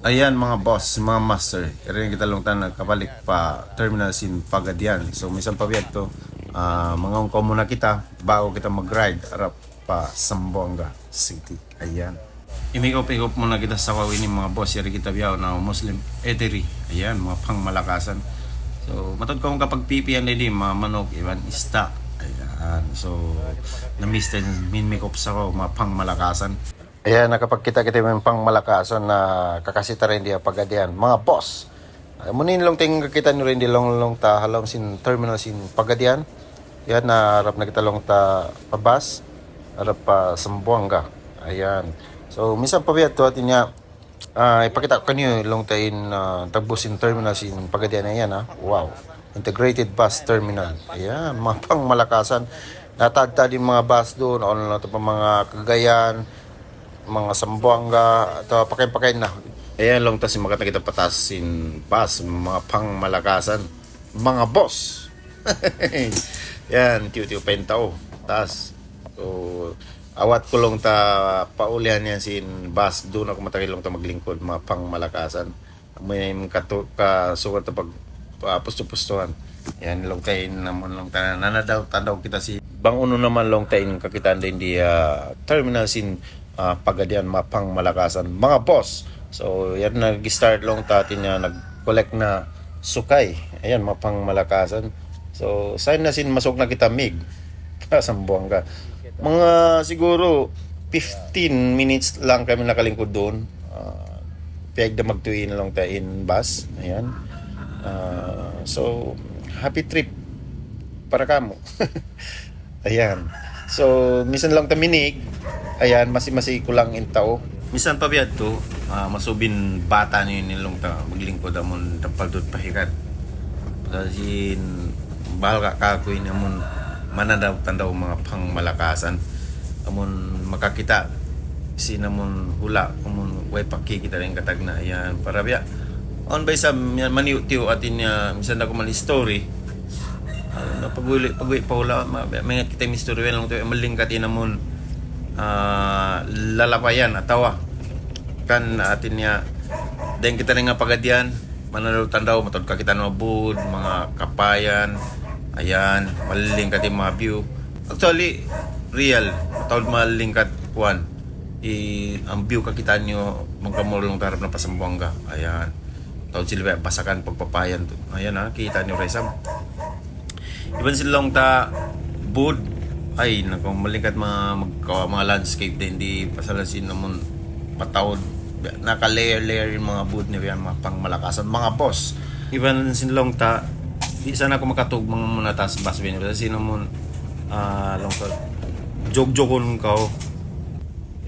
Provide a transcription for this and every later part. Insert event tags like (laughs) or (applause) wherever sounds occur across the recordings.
Ayan mga boss, mga master. Rin kita long tan kabalik pa terminal sin Pagadian. So minsan pa biyag to. ah, mga ungkaw muna kita bago kita mag-ride arap pa Zamboanga City. Ayan. Imigop-igop muna kita sa kawin mga boss. Yari kita biyaw na Muslim eatery. Ayan, mga pangmalakasan. So, matod ko kapag pipian na di, mga manok, iban ista. Ayan. So, na-miss din, minmikop sa ko, mga pangmalakasan. Ayan, nakapagkita kita yung pangmalakasan na kakasita rin di pagadian. Mga boss, uh, munin long ting kita nyo rin di long long ta halong sin terminal sin pagadian. Yan, na harap na kita long ta pabas. Harap pa Sambuanga. Ayan. So, minsan pa to atin niya Ah, ipakita ko kanyo long tain uh, tagbos in terminal sin Pagadian na yan ha. Wow. Integrated bus terminal. Ayan, mga pang malakasan. Natagta din mga bus doon. Ano na ito pa mga Cagayan, mga Sambuanga, ito pakay-pakay na. Ayan long tas makita kita patas sin bus, mga pang malakasan. Mga boss. (laughs) yan, tiyo-tiyo pentao. Tas, so, awat ko lang ta paulihan yan sin bus doon ako matagal lang ta maglingkod mga pang malakasan may kato ka sukat ta pag uh, pusto-pustuhan yan long tayin naman long tayin nanadaw tadaw kita si bang uno naman long tayin kakitaan din di ah, terminal sin uh, pagadian mga pang malakasan mga boss so yan nag-start long tatin niya nag-collect na sukay ayan mga pang malakasan so sign na sin masok na kita mig (laughs) Sambuanga. Mga siguro 15 minutes lang kami nakalingkod doon. Uh, Piyag na magtuin lang tayo in bus. Ayan. Ah, so, happy trip para kamo. (laughs) Ayan. So, misan lang taminig. Ayan, masi-masi ko lang in tao. Misan pa biyad to, ah, masubin bata niyo nilong ta maglingkod amon tampal dot pahikat. Kasi bahal ka kakoy namon manadaw tandaw mga pang malakasan amon makakita sinamon hula amon way pakikita rin katag na ayan para biya on by some yan maniutiw atin niya misan ako man story uh, paguli paguli pa kita mi story lang to malingkat inamon ah lalapayan atawa. Kan atin niya then kita rin nga pagadian. Mananaw tandaw matod ka kita ng bud mga kapayan. Ayan malilingkat yung mga view. Actually real matawad malilingkat kuan i ang view kakita nyo magkamulong tarap na pasambuanga. Ayan. Tawad sila ba basakan pagpapayan. Ayan ha kita nyo resam Iban silang ta bud ay nako malingkat mga magka, mga landscape din. Di pasalasin namon matawad naka layer layer yung mga bud niya mga pangmalakasan. Mga boss iban silang ta di sana ako makatug mga muna tas bas bin. Kasi mo ah long ta jog jogon ko.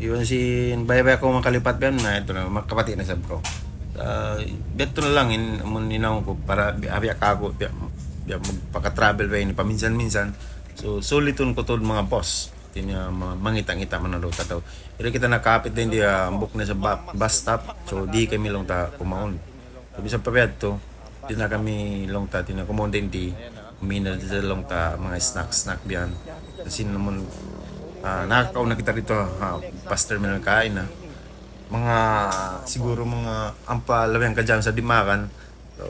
Iban si bay-bay ako makalipat ben na ito na makapati na sab ko. Uh, beto na lang in mo ninaw ko para biya ako biya magpaka-travel ba ni paminsan-minsan. So suliton ko to mga boss. Tinya mga mangitang-ita man na ta daw. Pero kita nakapit din di uh, book na sa ba- bus stop. So di kami lang ta kumaon. Sabi sa pabiyad to di na kami long ta tina kumaon din di umina sa long ta mga snack snack biyan kasi naman uh, nakakaw na kita dito ha, past terminal kain na mga siguro mga ampa lawang ka dyan sa Dimakan. So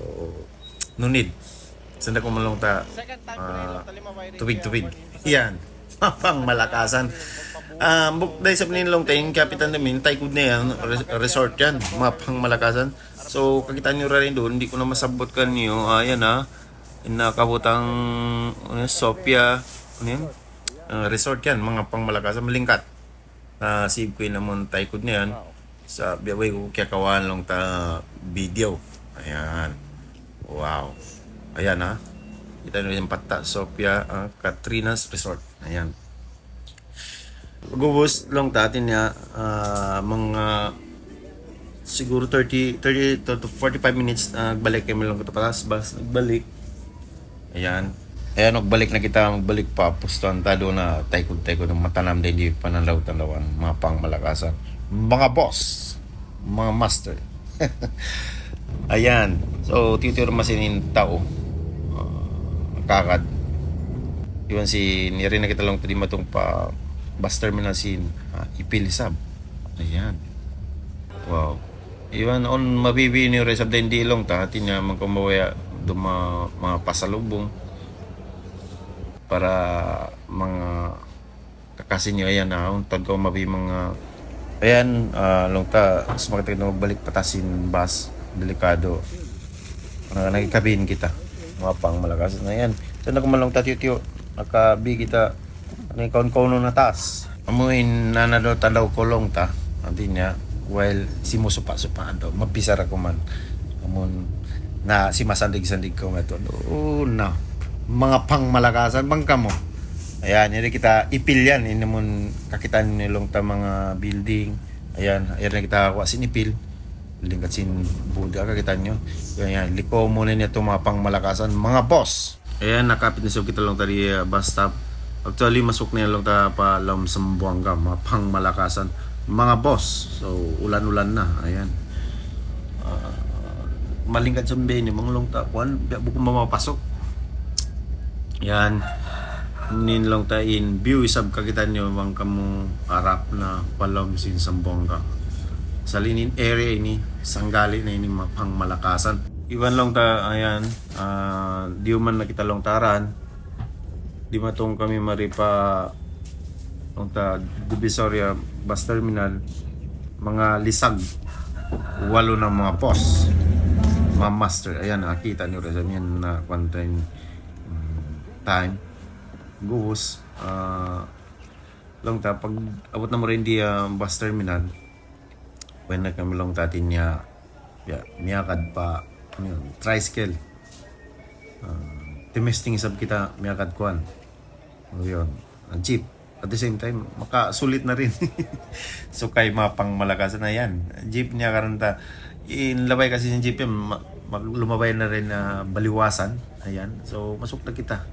no need sanda ko malong ta ah, tuwig-tuwig yan (laughs) pang malakasan Ah, buk dahil sa paninlong tayong kapitan namin, Taikod na yan, res- resort yan, mga pang malakasan. So, kakita nyo rin doon, hindi ko na masabot ka niyo. Ayan ah, nakabutang ano, Sophia, ano yan? Ah, resort yan, mga pang malakasan, malingkat. Na uh, si Queen naman Taikod na yan. Sa biyaway ko kaya kawan lang ta video. Ayan. Wow. Ayan ha. Kita nyo yung pata Sophia ah, Katrina's Resort. Ayan. Pag-ubos lang tatin niya ah, mga siguro 30 30 to, to 45 minutes na nagbalik kami lang ito. Patas bas nagbalik. Ayan. Ayan nagbalik na kita magbalik pa. Pustuan tado na taikod taikod ng matanam din di pananaw tanawan mga pang malakasan. Mga boss! Mga master. (laughs) Ayan. So titiro masinin tao. uh, kakad Iwan si niri na kita lang tadi matong pa bus terminal sin uh, Ipilisab. Ayan. Wow. Iwan on mabibini rin sa hindi long ta hati niya magkumawaya duma mga pasalubong para mga kakasin niyo ayan na untag ko mabi mga ayan uh, long ta sumakit na magbalik patasin bus delikado uh, nagkabin kita mga pang malakas na yan. So nakumalong ta tiyo nakabi kita ano yung kaon na taas. Amuin na na daw tanaw kolong ta. Hindi niya while simusupa-supaan daw. Mapisar ako man. Amon na si masandig-sandig ko nga to. Na. Mga pang malakasan bang kamo ayan yun kita ipil yan. Yun naman kakitaan nilong ta mga building. Ayan ayan na kita kuha sinipil building kat sin buda kakitaan nyo. Yan liko muna niya itong mga pang malakasan mga boss! Ayan nakapit na siya kita lang tadi uh, bus stop. Actually masuk na lang ta pa lam sambuanga mga pang malakasan mga boss so ulan-ulan na ayan. Ah, malingkad sa mbay ni mga long takuan buko mamapasok yan ninlong ta in view isab kakitan nyo bang kamo arap na palom sin Sambonga sa linin area ini sanggali na ini mapang malakasan. Iwan long ta ayan ah, di man nakita long taran. Di matong kami maripa long ta Divisoria bus terminal mga lisag walo ng mga boss. Mga master ayan nakita nyo rin yan na quantine time. Guhos uh, long ta pag abot na mo rin di uh, bus terminal when na kami long tatin niya ya, miyakad pa ano yun, tricycle. Uh, timesting isab kita miyakad kuan ano yun uh, jeep. At the same time makasulit na rin. (laughs) So kay mapang malakasan na yan. Jeep niya karon ta. Inlabay kasi yung jeep yan ma- na rin na baliwasan. Ayan. So masuk na kita.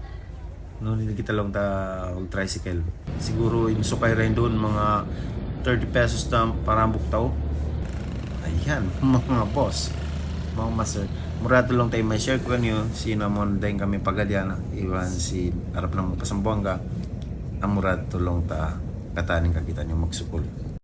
No hindi kita lang ta tricycle. Siguro yung sukay rin doon mga 30 pesos na parambok tao ayan mga boss. Mga master murado lang tayo may share ko kanyo sinamon din kami pagadyan iwan si harap ng kasambuanga ang murado lang ta kataning kakita nyo magsukol